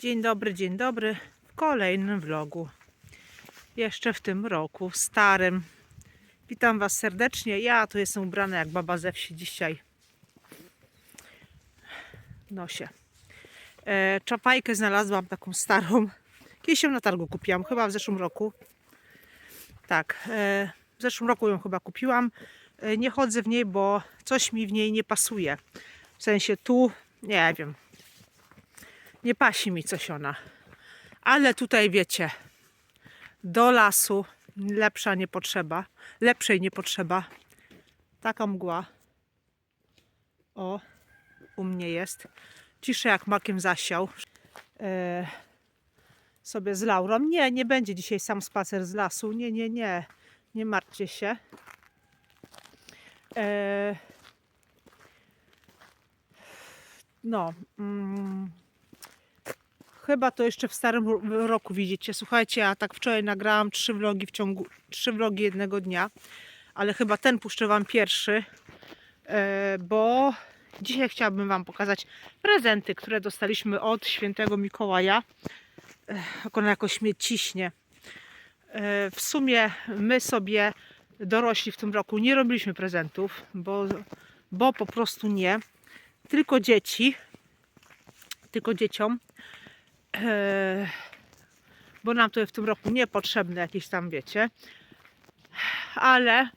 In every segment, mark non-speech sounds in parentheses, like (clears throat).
Dzień dobry, dzień dobry. W kolejnym vlogu. Jeszcze w tym roku, starym. Witam Was serdecznie. Ja tu jestem ubrana jak baba ze wsi dzisiaj. Nosie. E, czapajkę znalazłam taką starą. Kiedyś ją na targu kupiłam, chyba w zeszłym roku. Tak, e, w zeszłym roku ją chyba kupiłam. E, nie chodzę w niej, bo coś mi w niej nie pasuje. W sensie tu, nie wiem, nie pasi mi coś ona. Ale tutaj wiecie, do lasu lepsza nie potrzeba, lepszej nie potrzeba. Taka mgła. O, u mnie jest. Ciszę jak makiem zasiał. E, sobie z Laurą. Nie, nie będzie dzisiaj sam spacer z lasu. Nie, nie, nie. Nie martwcie się. E, no. Mm, Chyba to jeszcze w starym ro- roku widzicie. Słuchajcie, ja tak wczoraj nagrałam trzy vlogi w ciągu, trzy vlogi jednego dnia, ale chyba ten puszczę wam pierwszy, e, bo dzisiaj chciałabym wam pokazać prezenty, które dostaliśmy od świętego Mikołaja. Ona jakoś mnie ciśnie. E, W sumie my sobie dorośli w tym roku nie robiliśmy prezentów, bo, bo po prostu nie. Tylko dzieci, tylko dzieciom bo nam to w tym roku niepotrzebne jakieś tam, wiecie. Ale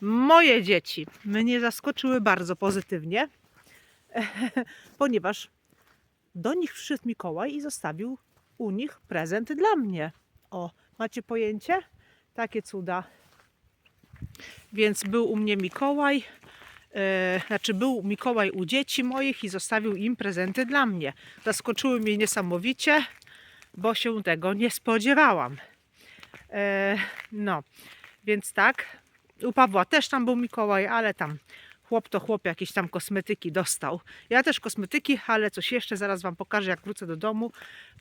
moje dzieci mnie zaskoczyły bardzo pozytywnie, (laughs) ponieważ do nich przyszedł Mikołaj i zostawił u nich prezent dla mnie. O, macie pojęcie? Takie cuda. Więc był u mnie Mikołaj, e, znaczy był Mikołaj u dzieci moich i zostawił im prezenty dla mnie. Zaskoczyły mnie niesamowicie, bo się tego nie spodziewałam. E, no, więc tak. U Pawła też tam był Mikołaj, ale tam chłop to chłop jakieś tam kosmetyki dostał. Ja też kosmetyki, ale coś jeszcze zaraz Wam pokażę, jak wrócę do domu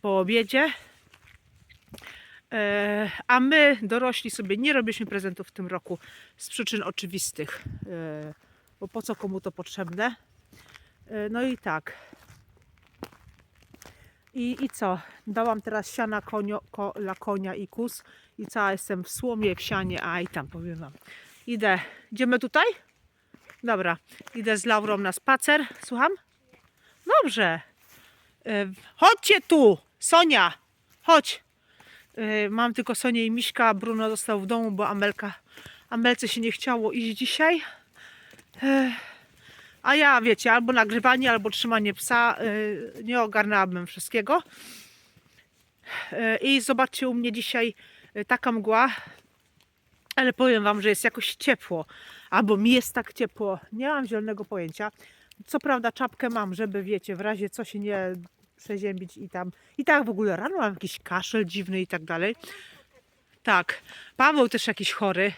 po obiedzie. E, a my, dorośli, sobie nie robiliśmy prezentów w tym roku z przyczyn oczywistych. Bo po co komu to potrzebne? E, no i tak. I, I co? Dałam teraz siana konio, ko, konia i kus i cała jestem w słomie, w sianie, a i tam powiem wam. Idę. Idziemy tutaj? Dobra. Idę z Laurą na spacer. Słucham? Dobrze. E, Chodźcie tu! Sonia! Chodź! E, Mam tylko Sonię i Miśka, Bruno został w domu, bo Amelka, Amelce się nie chciało iść dzisiaj. A ja, wiecie, albo nagrywanie, albo trzymanie psa, e, nie ogarnęłabym wszystkiego. E, I zobaczcie, u mnie dzisiaj e, taka mgła, ale powiem Wam, że jest jakoś ciepło, albo mi jest tak ciepło, nie mam zielonego pojęcia. Co prawda czapkę mam, żeby wiecie, w razie co się nie przeziębić i tam. I tak w ogóle rano mam jakiś kaszel dziwny i tak dalej. Tak, Paweł też jakiś chory.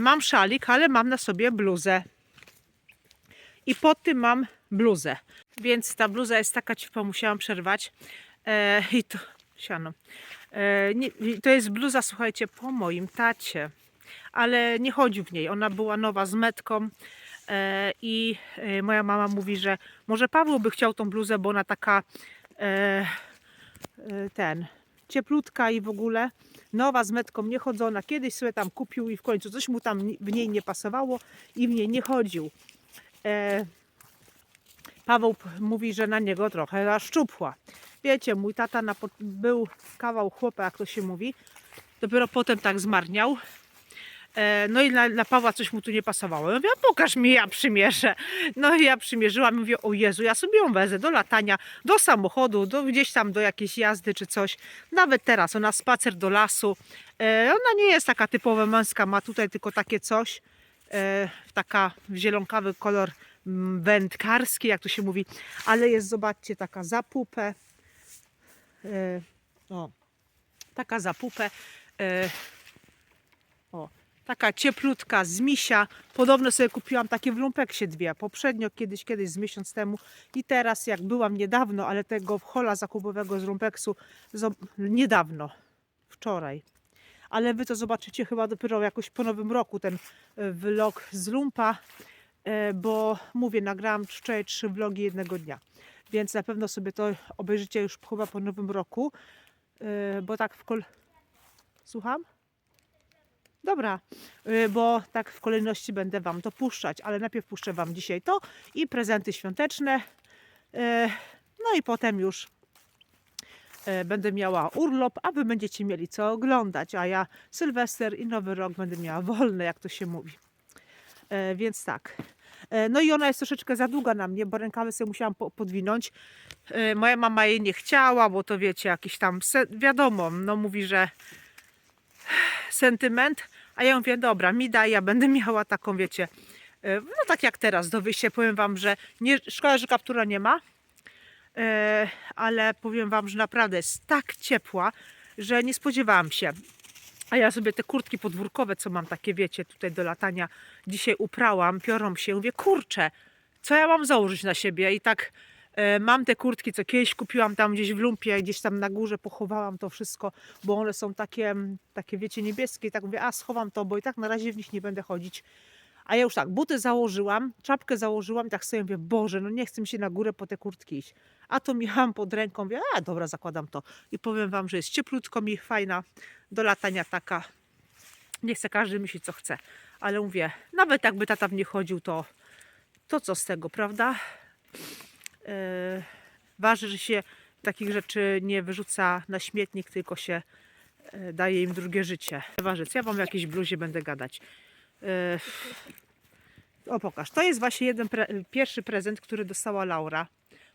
Mam szalik, ale mam na sobie bluzę. I pod tym mam bluzę. Więc ta bluza jest taka ciepła, musiałam przerwać. E, I to siano. E, nie, to jest bluza, słuchajcie, po moim tacie. Ale nie chodzi w niej. Ona była nowa z metką. E, I e, moja mama mówi, że może Paweł by chciał tą bluzę, bo ona taka e, e, ten cieplutka i w ogóle nowa z metką nie chodzona. Kiedyś sobie tam kupił i w końcu coś mu tam w niej nie pasowało i w niej nie chodził. E, Paweł mówi, że na niego trochę zaszczupła. Wiecie, mój tata na, był kawał chłopa, jak to się mówi. Dopiero potem tak zmarniał. E, No i na, Pawła coś mu tu nie pasowało. Mówię, "A pokaż mi, ja przymierzę. No i ja przymierzyłam i mówię, o Jezu, ja sobie ją wezę do latania, do samochodu, do, gdzieś tam do jakiejś jazdy czy coś. Nawet teraz, ona spacer do lasu. E, Ona nie jest taka typowo męska, ma tutaj tylko takie coś. E, Taka zielonkawy kolor mm, wędkarski, jak to się mówi. Ale jest, zobaczcie, taka zapupę. E, O, taka zapupę. E, o, taka cieplutka z misia. Podobno sobie kupiłam takie w lumpeksie dwie. Poprzednio kiedyś, kiedyś z miesiąc temu i teraz jak byłam niedawno, ale tego hola zakupowego z lumpeksu niedawno, wczoraj. Ale wy to zobaczycie chyba dopiero jakoś po nowym roku ten e, vlog z lumpa, e, bo mówię, nagrałam wczoraj trzy vlogi jednego dnia. więc na pewno sobie to obejrzycie już chyba po nowym roku, yy, bo tak w kol... Słucham? Dobra, bo tak w kolejności będę Wam to puszczać, ale najpierw puszczę Wam dzisiaj to i prezenty świąteczne, no i potem już będę miała urlop, a Wy będziecie mieli co oglądać, a ja Sylwester i Nowy Rok będę miała wolne, jak to się mówi. E, więc tak. E, no i ona jest troszeczkę za długa na mnie, bo rękawy sobie musiałam po, podwinąć. E, moja mama jej nie chciała, bo to wiecie, jakiś tam, wiadomo, no mówi, że sentyment, a ja mówię, dobra, mi daj, ja będę miała taką, wiecie, e, no tak jak teraz, do wyjścia, powiem Wam, że nie, szkoda, że kaptura nie ma, e, ale powiem Wam, że naprawdę jest tak ciepła, że nie spodziewałam się. A ja sobie te kurtki podwórkowe, co mam takie, wiecie, tutaj do latania, dzisiaj uprałam, piorą się. Mówię, kurczę, co ja mam założyć na siebie? I tak e, mam te kurtki, co kiedyś kupiłam tam gdzieś w lumpie, gdzieś tam na górze pochowałam to wszystko, bo one są takie, takie wiecie, niebieskie. I tak mówię, a schowam to, bo i tak na razie w nich nie będę chodzić. A ja już tak, buty założyłam, czapkę założyłam tak sobie mówię, Boże, no nie chcę mi się na górę po te kurtki iść. A to miałam pod ręką, mówię, a dobra, zakładam to. I powiem Wam, że jest cieplutko mi, fajna do latania taka. Nie chce każdy myśli, co chce. Ale mówię, nawet jakby tata w nie chodził, to, to co z tego, prawda? Yy, ważne, że się takich rzeczy nie wyrzuca na śmietnik, tylko się yy, daje im drugie życie. Ważyc, ja wam w jakiejś bluzie będę gadać. Yy, o, pokaż. To jest właśnie jeden pre pierwszy prezent, który dostała Laura.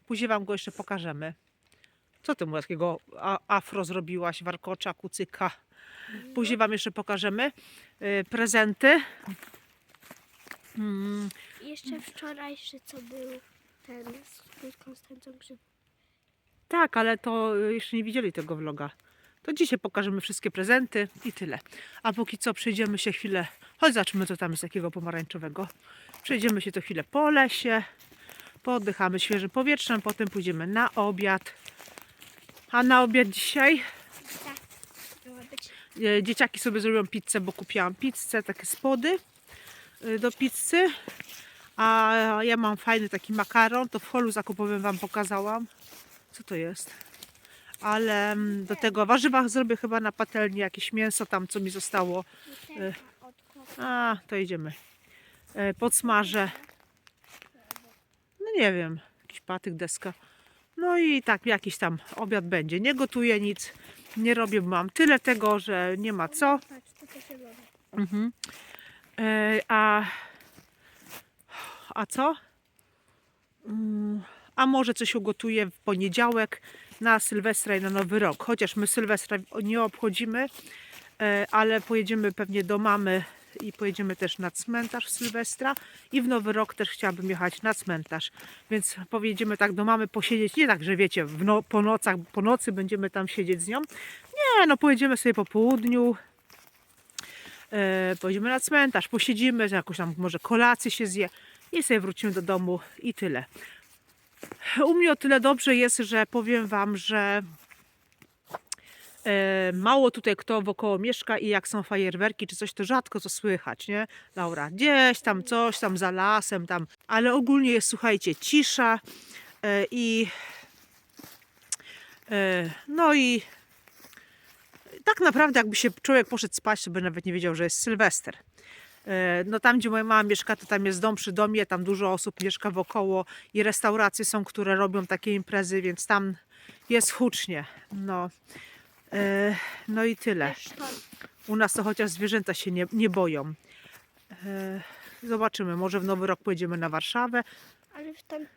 Później wam go jeszcze pokażemy. Co ty mu takiego afro zrobiłaś, warkocza, kucyka? Później wam jeszcze pokażemy yy, prezenty. Mm, I Jeszcze wczorajszy, co był ten z Konstancją Grzyb. Tak, ale to jeszcze nie widzieli tego vloga. To dzisiaj pokażemy wszystkie prezenty i tyle. A póki co przejdziemy się chwilę, chodź zobaczmy co tam jest takiego pomarańczowego. Przejdziemy się to chwilę po lesie, pooddychamy świeżym powietrzem, potem pójdziemy na obiad. A na obiad dzisiaj być. e, dzieciaki sobie zrobią pizzę, bo kupiłam pizzę, takie spody e, do pizzy. A ja mam fajny taki makaron, to w holu zakupowym Wam pokazałam. Co to jest? Ale mm, do tego warzywa zrobię chyba na patelni jakieś mięso tam, co mi zostało. Kopa. A, to idziemy. E, Podsmażę. No nie wiem, jakiś patyk, deska. No i tak jakiś tam obiad będzie. Nie gotuję nic, nie robię, bo mam tyle tego, że nie ma co. Mhm. E, a, a co? Mm, A może coś ugotuję w poniedziałek na Sylwestra i na Nowy Rok. Chociaż my Sylwestra nie obchodzimy, e, ale pojedziemy pewnie do mamy i pojedziemy też na cmentarz Sylwestra i w Nowy Rok też chciałabym jechać na cmentarz. Więc pojedziemy tak do mamy posiedzieć, nie tak, że wiecie, no, po nocach, po nocy będziemy tam siedzieć z nią. Nie, no pojedziemy sobie po południu, e, pojedziemy na cmentarz, posiedzimy, jakąś tam może kolację się zje i sobie wrócimy do domu i tyle. U mnie o tyle dobrze jest, że powiem Wam, że e, mało tutaj kto wokoło mieszka i jak są fajerwerki czy coś, to rzadko co słychać, nie? Laura, gdzieś tam coś tam za lasem tam, ale ogólnie jest, słuchajcie, cisza e, i e, no i tak naprawdę jakby się człowiek poszedł spać, to by nawet nie wiedział, że jest Sylwester. E, No tam, gdzie moja mama mieszka, to tam jest dom przy domie, tam dużo osób mieszka wokoło i restauracje są, które robią takie imprezy, więc tam jest hucznie. No, E, no i tyle. U nas to chociaż zwierzęta się nie, nie boją. E, Zobaczymy, może w nowy rok pojedziemy na Warszawę, Ale w, tam, y,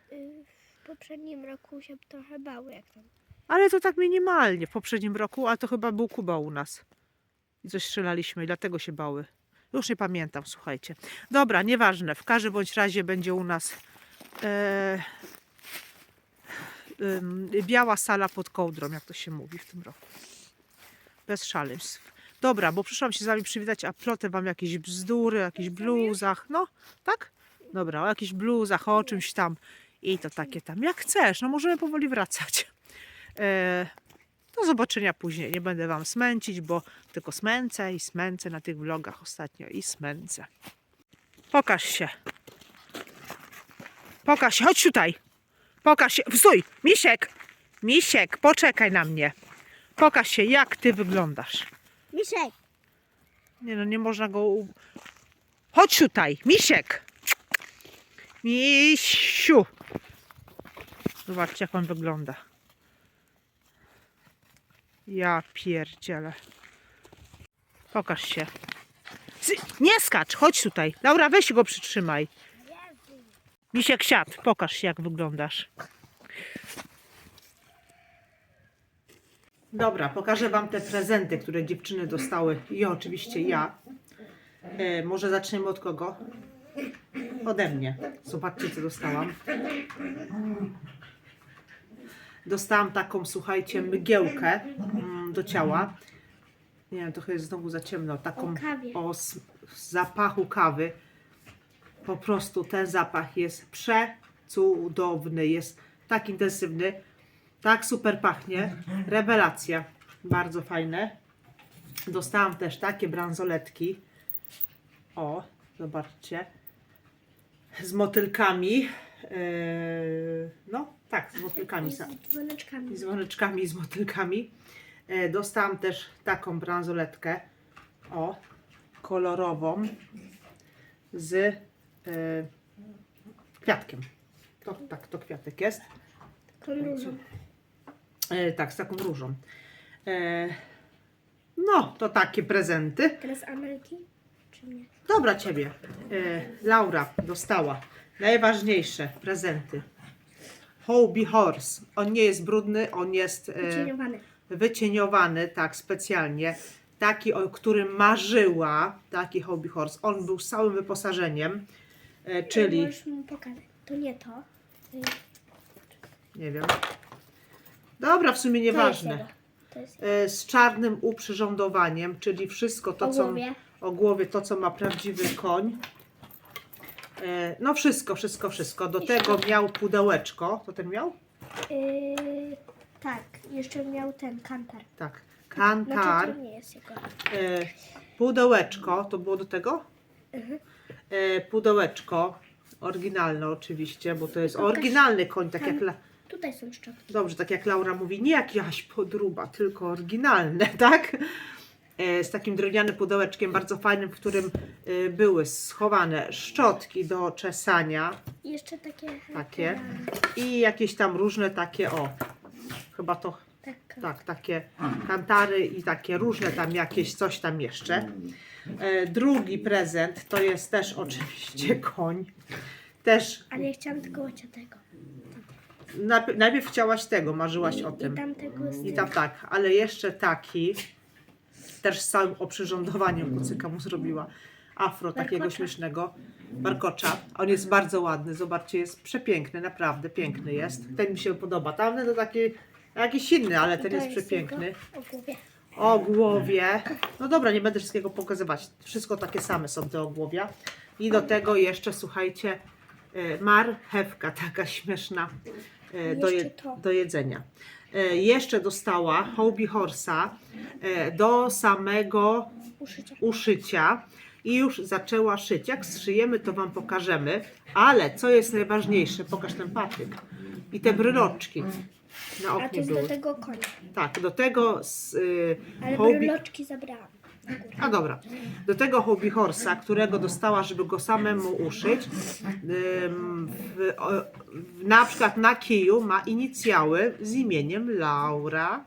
w poprzednim roku się trochę bały, jak tam. ale to tak minimalnie w poprzednim roku, a to chyba był Kuba u nas. I coś strzelaliśmy i dlatego się bały. Już nie pamiętam, słuchajcie. Dobra, nieważne. W każdym bądź razie będzie u nas e, ym, biała sala pod kołdrą, jak to się mówi w tym roku. Bez szaleństw. Dobra, bo przyszłam się z wami przywitać, a plotę wam jakieś bzdury, o jakichś bluzach. No, tak? Dobra, o jakichś bluzach, o czymś tam. I to takie tam. Jak chcesz, no możemy powoli wracać. E, do zobaczenia później. Nie będę wam smęcić, bo tylko smęcę i smęcę na tych vlogach ostatnio i smęcę. Pokaż się. Pokaż się, chodź tutaj. Pokaż się. Stój! Misiek! Misiek, poczekaj na mnie. Pokaż się, jak ty wyglądasz. Misiek. Nie no, nie można go. u- Chodź tutaj, misiek! Misiu! Zobaczcie, jak on wygląda. Ja pierdzielę. Pokaż się. Nie skacz, chodź tutaj. Laura, weź go przytrzymaj. Misiek, siad, pokaż się, jak wyglądasz. Dobra, pokażę Wam te prezenty, które dziewczyny dostały i oczywiście ja. E, może zaczniemy od kogo? Ode mnie. Zobaczcie, co dostałam. Dostałam taką, słuchajcie, mgiełkę mm, do ciała. Nie wiem, trochę jest znowu za ciemno. Taką O kawie. o s- zapachu kawy. Po prostu ten zapach jest przecudowny. Jest tak intensywny. Tak super pachnie. Rewelacja. Bardzo fajne. Dostałam też takie bransoletki. O, zobaczcie. Z motylkami. Yy, no, tak, z motylkami. Z dzwoneczkami. Z dzwoneczkami, z motylkami. E, Dostałam też taką bransoletkę. O, kolorową. Z e, kwiatkiem. To, tak, to kwiatek jest. Taką różą. E, tak, z taką różą. No, to takie prezenty. Teraz Amelki? Czy nie? Dobra ciebie. Laura dostała najważniejsze prezenty. Hobie Horse. On nie jest brudny, on jest e, Wycieniowany. wycieniowany, tak, specjalnie. Taki, o którym marzyła, taki Hobie Horse. On był z całym wyposażeniem, e, czyli, Możesz mu pokazać. To nie to. Nie wiem. Dobra, w sumie nieważne. To jest E, z czarnym uprzyrządowaniem, czyli wszystko to, co o głowie, to co ma prawdziwy koń. E, no wszystko, wszystko, wszystko. Do tego miał pudełeczko. To ten miał? Yy, tak, jeszcze miał ten kantar. Tak. Znaczy Kantar. to nie jest jego. E, pudełeczko, to było do tego? Mhm. E, pudełeczko. Oryginalne oczywiście, bo to jest Pokaż. oryginalny koń, tak Tam. jak, La, Tutaj są szczotki. dobrze, tak jak Laura mówi, nie jakaś podruba, tylko oryginalne, (laughs) tak? E, z takim drewnianym pudełeczkiem bardzo fajnym, w którym e, były schowane szczotki do czesania, I jeszcze takie. Takie. I jakieś tam różne takie, o, chyba to, Tak. tak, takie kantary i takie różne tam jakieś, coś tam jeszcze. E, drugi prezent to jest też oczywiście (laughs) koń. Też, Ale ja chciałam tylko ociotego. najpierw, najpierw chciałaś tego, marzyłaś o I tym. tamtego z I tam tak, ale jeszcze taki, też z całym oprzyrządowaniem kucyka mu zrobiła. Afro takiego śmiesznego, warkocza. On jest bardzo ładny, zobaczcie, jest przepiękny, naprawdę piękny jest. Ten mi się podoba. Tamten to taki jakiś inny, ale ten jest przepiękny. O głowie. O głowie. No dobra, nie będę wszystkiego pokazywać. Wszystko takie same są te ogłowia. I do tego jeszcze, słuchajcie, e, marchewka taka śmieszna e, do, je, do jedzenia. E, Jeszcze dostała Hobie Horsa e, do samego Uszycie. uszycia i już zaczęła szyć. Jak zszyjemy, to Wam pokażemy. Ale co jest najważniejsze, pokaż ten patyk i te bryloczki na A to oknie jest były. do tego konia. Tak, do tego z y, Ale hobby... bryloczki zabrałam. A dobra. Do tego hobby horsa, którego dostała, żeby go samemu uszyć, w, na przykład na kiju ma inicjały z imieniem Laura.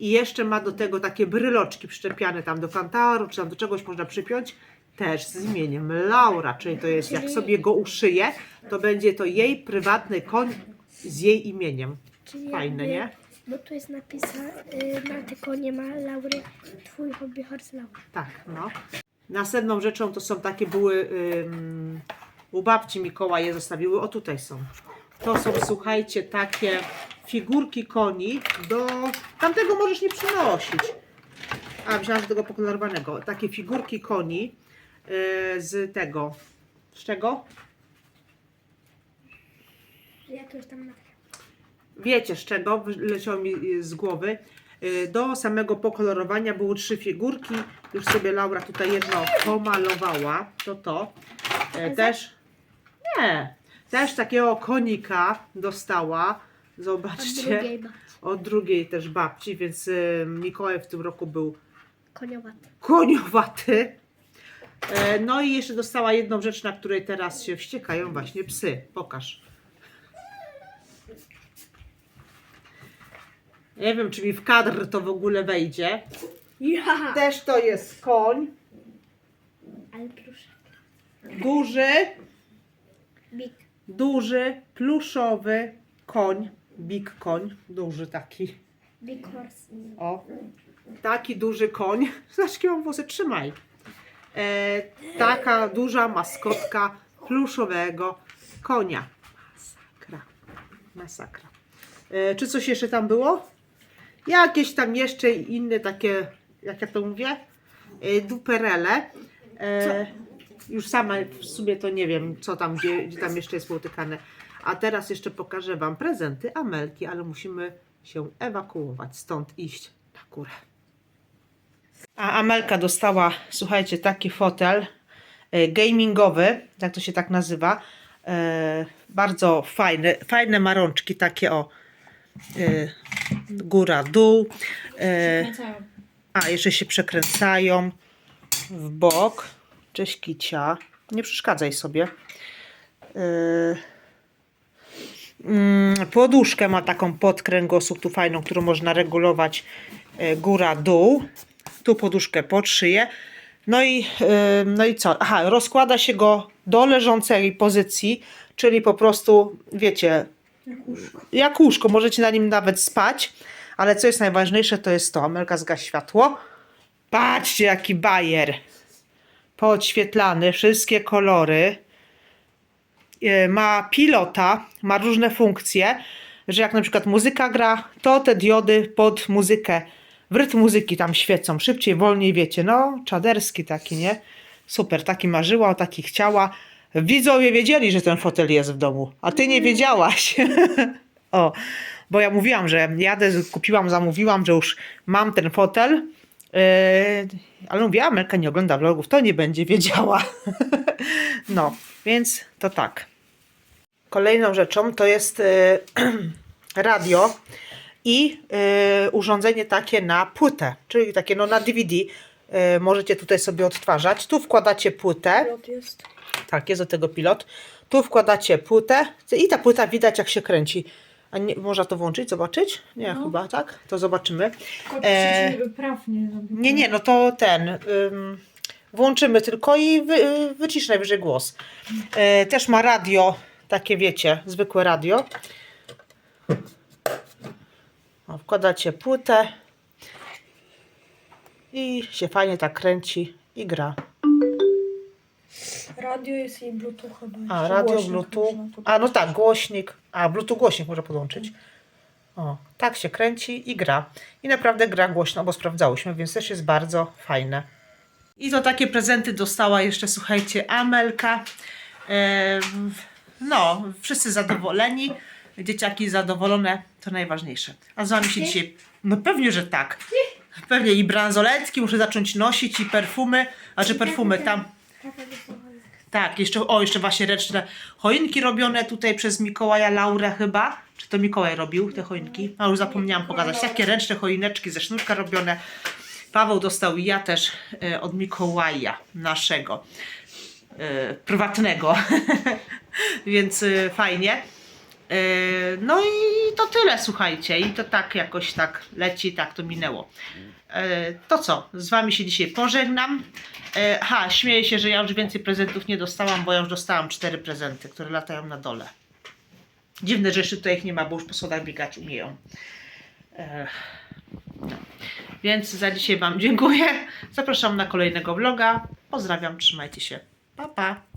I jeszcze ma do tego takie bryloczki przyczepiane tam do kantaru, czy tam do czegoś można przypiąć, też z imieniem Laura. Czyli to jest, jak sobie go uszyje, to będzie to jej prywatny koń z jej imieniem. Fajne, nie? Bo tu jest napisane, y, na te konie ma Laury, twój hobby horse Laura. Tak, no. Następną rzeczą to są takie były ym, u babci Mikołaje zostawiły. O tutaj są. To są, słuchajcie, takie figurki koni do. Tamtego możesz nie przynosić. A, że tego pokolorowanego. Takie figurki koni y, z tego. Z czego? Ja tu już tam materiał. Wiecie z czego, wyleciało mi y, z głowy. Y, Do samego pokolorowania były trzy figurki. Już sobie Laura tutaj jedno pomalowała. To to. E, Też. Nie. Też takiego konika dostała. Od Zobaczcie. drugiej babci. Od drugiej też babci, więc y, Mikołaj w tym roku był Koniowaty. koniowaty. E, No i jeszcze dostała jedną rzecz, na której teraz się wściekają właśnie psy. Pokaż. Nie wiem, czy mi w kadr to w ogóle wejdzie. Ja! Też to jest koń. Ale proszę. Duży, Big. duży, pluszowy koń. Big koń. Duży taki. Big horse. O, taki duży koń. (laughs) Zobacz, jakie mam włosy, trzymaj. E, taka duża maskotka pluszowego konia. Masakra. Masakra. E, czy coś jeszcze tam było? Jakieś tam jeszcze inne takie, jak ja to mówię, e, duperele. E, już sama w sumie to nie wiem, co tam, gdzie, gdzie tam jeszcze jest spotykane. A teraz jeszcze pokażę Wam prezenty Amelki, ale musimy się ewakuować, stąd iść na górę. A Amelka dostała, słuchajcie, taki fotel e, gamingowy, jak to się tak nazywa. E, bardzo fajny, fajne marączki, takie o e, góra, dół. E, a, jeszcze się przekręcają w bok. Cześć Kicia. Nie przeszkadzaj sobie. Yy, Poduszkę ma taką pod kręgosłup, tu fajną, którą można regulować e, góra, dół. Tu poduszkę pod szyję. No i, yy, no i co? Aha, rozkłada się go do leżącej pozycji, czyli po prostu, wiecie, jak łóżko, możecie na nim nawet spać, ale co jest najważniejsze, to jest to, Amelka zgaś światło. Patrzcie, jaki bajer. Podświetlany, wszystkie kolory. E, Ma pilota, ma różne funkcje, że jak na przykład muzyka gra, to te diody pod muzykę, w rytm muzyki tam świecą, szybciej, wolniej, wiecie, no, czaderski taki, nie? Super, taki marzyła, taki chciała. Widzowie wiedzieli, że ten fotel jest w domu, a ty nie wiedziałaś. (laughs) o, bo ja mówiłam, że jadę, kupiłam, zamówiłam, że już mam ten fotel, yy, ale mówię, Amelka nie ogląda vlogów, to nie będzie wiedziała. (laughs) no, więc to tak. Kolejną rzeczą to jest yy, (clears throat) radio i yy, urządzenie takie na płytę, czyli takie no na DVD. Yy, możecie tutaj sobie odtwarzać. Tu wkładacie płytę. jest. Tak, jest do tego pilot. Tu wkładacie płytę i ta płyta widać jak się kręci. A nie, można to włączyć, zobaczyć? Nie, No. chyba, tak? To zobaczymy. E, e... praw nie zrobił. Nie, nie, no to ten. Ym, włączymy tylko i wy, y, wycisz najwyżej głos. E, też ma radio, takie wiecie, zwykłe radio. O, wkładacie płytę i się fajnie tak kręci i gra. Radio jest i Bluetooth chyba. A, jeszcze radio, głośnik Bluetooth. można. A, no tak, głośnik. A, Bluetooth głośnik można podłączyć. O, tak się kręci i gra. I naprawdę gra głośno, bo sprawdzałyśmy, więc też jest bardzo fajne. I to takie prezenty dostała jeszcze, słuchajcie, Amelka. No, wszyscy zadowoleni. Dzieciaki zadowolone, to najważniejsze. A z wami się dzisiaj... No pewnie, że tak. Pewnie i bransoletki muszę zacząć nosić i perfumy. A czy perfumy tam... Tata dostała. Tak, jeszcze, o, jeszcze właśnie ręczne choinki robione tutaj przez Mikołaja Laurę chyba. Czy to Mikołaj robił te choinki? A już zapomniałam pokazać. Takie ręczne choineczki ze sznurka robione. Paweł dostał i ja też e, od Mikołaja naszego. E, prywatnego. (laughs) Więc e, fajnie. E, no i to tyle, słuchajcie. I to tak jakoś tak leci, tak to minęło. E, to co? Z wami się dzisiaj pożegnam. E, ha, śmieję się, że ja już więcej prezentów nie dostałam, bo ja już dostałam cztery prezenty, które latają na dole. Dziwne, że jeszcze tutaj ich nie ma, bo już po schodach biegać umieją. No. Więc za dzisiaj Wam dziękuję. Zapraszam na kolejnego vloga. Pozdrawiam, trzymajcie się. Pa, pa.